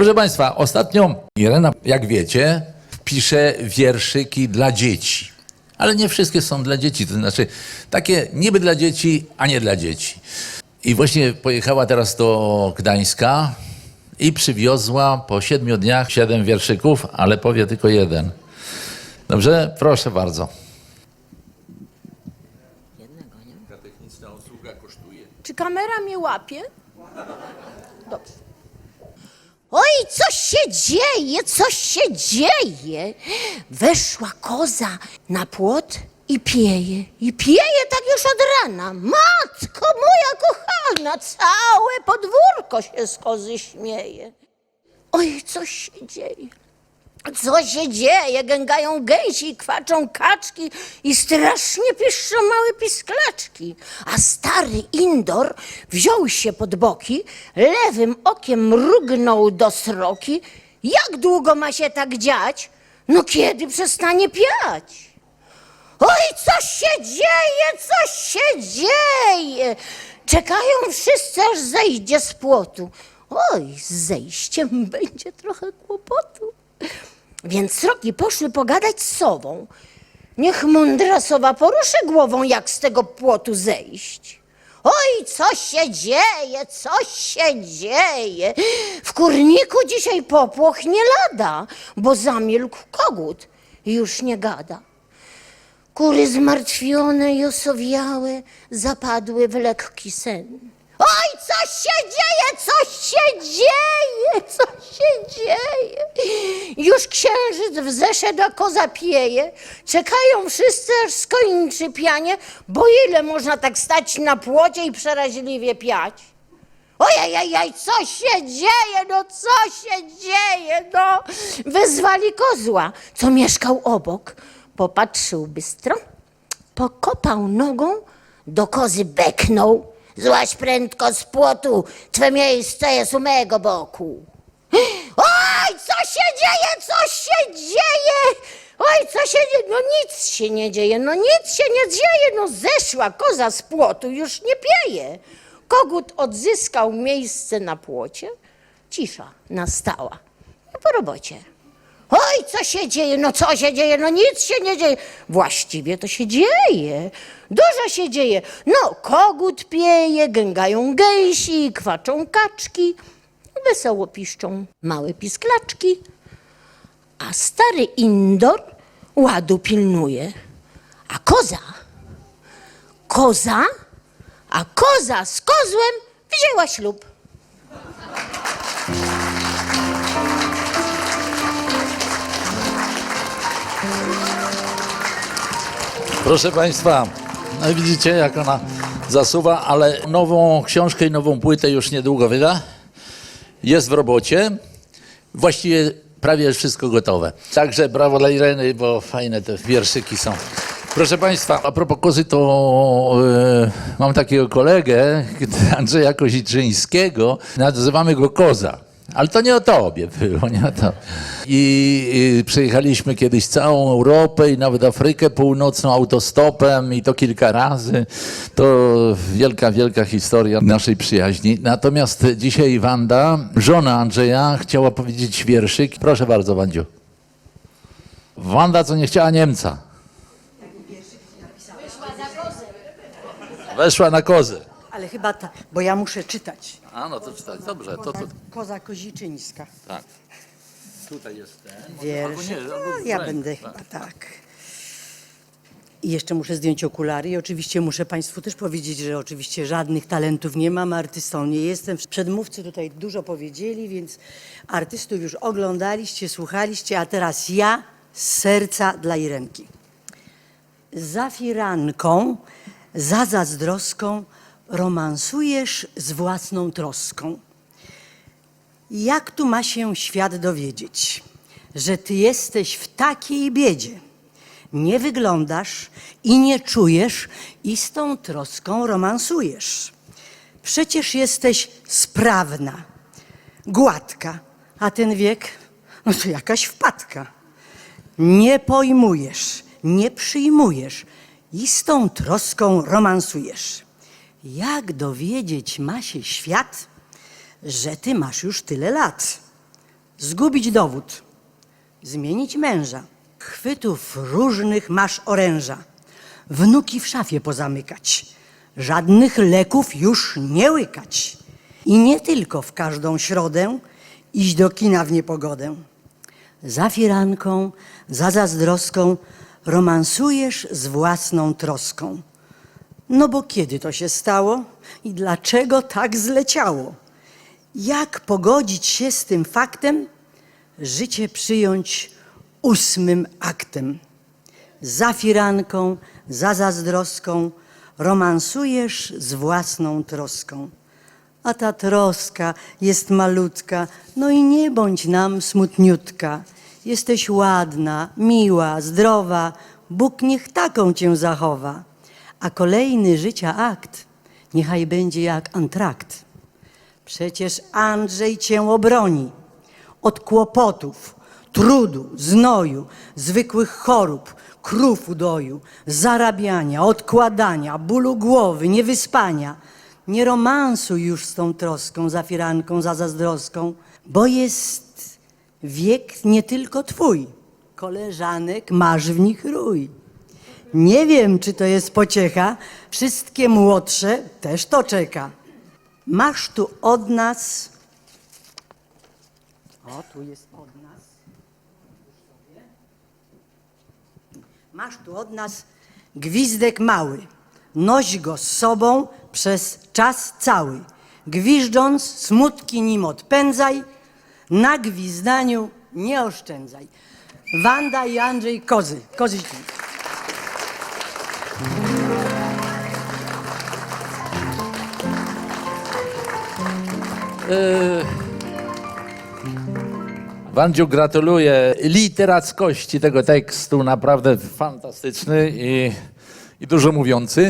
Proszę Państwa, ostatnio Irena, jak wiecie, pisze wierszyki dla dzieci. Ale nie wszystkie są dla dzieci, to znaczy takie niby dla dzieci, a nie dla dzieci. I właśnie pojechała teraz do Gdańska i przywiozła po siedmiu dniach siedem wierszyków, ale powie tylko jeden. Dobrze? Proszę bardzo. Czy kamera mnie łapie? Dobrze. Oj, coś się dzieje, coś się dzieje. Weszła koza na płot i pieje. I pieje tak już od rana. Matko moja kochana, całe podwórko się z kozy śmieje. Oj, coś się dzieje. Co się dzieje? Gęgają gęsi, kwaczą kaczki i strasznie piszczą małe pisklaczki. A stary Indor wziął się pod boki, lewym okiem mrugnął do sroki. Jak długo ma się tak dziać? No kiedy przestanie piać? Oj, coś się dzieje, coś się dzieje! Czekają wszyscy, aż zejdzie z płotu. Oj, z zejściem będzie trochę kłopotu. Więc sroki poszły pogadać z sową. Niech mądra sowa poruszy głową, jak z tego płotu zejść. Oj, co się dzieje, co się dzieje? W kurniku dzisiaj popłoch nie lada, bo zamilkł kogut i już nie gada. Kury zmartwione i osowiałe zapadły w lekki sen. Oj, coś się dzieje, coś się dzieje, coś się dzieje. Już księżyc wzeszedł, koza pieje. Czekają wszyscy, aż skończy pianie, bo ile można tak stać na płocie i przeraźliwie piać? Ojej, co się dzieje, no co się dzieje, no. Wezwali kozła, co mieszkał obok. Popatrzył bystro, pokopał nogą, do kozy beknął. Złaź prędko z płotu, twe miejsce jest u mego boku. Oj, co się dzieje, co się dzieje? Oj, co się dzieje? No nic się nie dzieje, no nic się nie dzieje. No zeszła koza z płotu, już nie pieje. Kogut odzyskał miejsce na płocie, cisza nastała. No po robocie. Oj, co się dzieje? No co się dzieje? No nic się nie dzieje. Właściwie to się dzieje. Dużo się dzieje. No, kogut pieje, gęgają gęsi, kwaczą kaczki, wesoło piszczą małe pisklaczki. A stary Indor ładu pilnuje. A koza, koza, a koza z kozłem wzięła ślub. Proszę Państwa, no widzicie jak ona zasuwa, ale nową książkę i nową płytę już niedługo wyda. Jest w robocie. Właściwie prawie wszystko gotowe. Także brawo dla Ireny, bo fajne te wierszyki są. Proszę Państwa, a propos kozy, to e, mam takiego kolegę, Andrzeja Koziczyńskiego, nazywamy go Koza. Ale to nie o tobie było, nie o to. I, I przyjechaliśmy kiedyś całą Europę i nawet Afrykę Północną autostopem i to kilka razy. To wielka, wielka historia naszej przyjaźni. Natomiast dzisiaj Wanda, żona Andrzeja, chciała powiedzieć wierszyk. Proszę bardzo, Wandziu. Wanda, co nie chciała Niemca. Weszła na kozę. Ale chyba tak, bo ja muszę czytać. A no to czytać, dobrze, to, to Koza Koziczyńska. tak. Tutaj jest ten. Wiersz. Albo nie, albo ja będę tak. chyba tak. I jeszcze muszę zdjąć okulary i oczywiście muszę Państwu też powiedzieć, że oczywiście żadnych talentów nie mam, artystą nie jestem. Przedmówcy tutaj dużo powiedzieli, więc artystów już oglądaliście, słuchaliście, a teraz ja z serca dla Irenki. Za firanką, za zazdroską romansujesz z własną troską. Jak tu ma się świat dowiedzieć, że ty jesteś w takiej biedzie? Nie wyglądasz i nie czujesz i z tą troską romansujesz. Przecież jesteś sprawna, gładka, a ten wiek, no to jakaś wpadka. Nie pojmujesz, nie przyjmujesz i z tą troską romansujesz. Jak dowiedzieć ma się świat, że ty masz już tyle lat? zgubić dowód, zmienić męża, chwytów różnych masz oręża, wnuki w szafie pozamykać, żadnych leków już nie łykać i nie tylko w każdą środę iść do kina w niepogodę. Za firanką, za zazdroską romansujesz z własną troską. No bo kiedy to się stało i dlaczego tak zleciało? Jak pogodzić się z tym faktem, życie przyjąć ósmym aktem? Za firanką, za zazdroską romansujesz z własną troską. A ta troska jest malutka, no i nie bądź nam smutniutka. Jesteś ładna, miła, zdrowa, Bóg niech taką cię zachowa. A kolejny życia akt niechaj będzie jak antrakt. Przecież Andrzej cię obroni od kłopotów, trudu, znoju, zwykłych chorób, krów udoju, zarabiania, odkładania, bólu głowy, niewyspania. Nie romansuj już z tą troską, za firanką, za zazdroską, bo jest wiek nie tylko twój. Koleżanek masz w nich rój. Nie wiem, czy to jest pociecha, wszystkie młodsze też to czeka. Masz tu od nas. O, tu jest od nas. Masz tu od nas gwizdek mały. Noś go z sobą przez czas cały. Gwiżdżąc, smutki nim odpędzaj, na gwizdaniu nie oszczędzaj. Wanda i Andrzej Kozy. Kozyki. Wandziu, gratuluję literackości tego tekstu, naprawdę fantastyczny i, i dużo mówiący.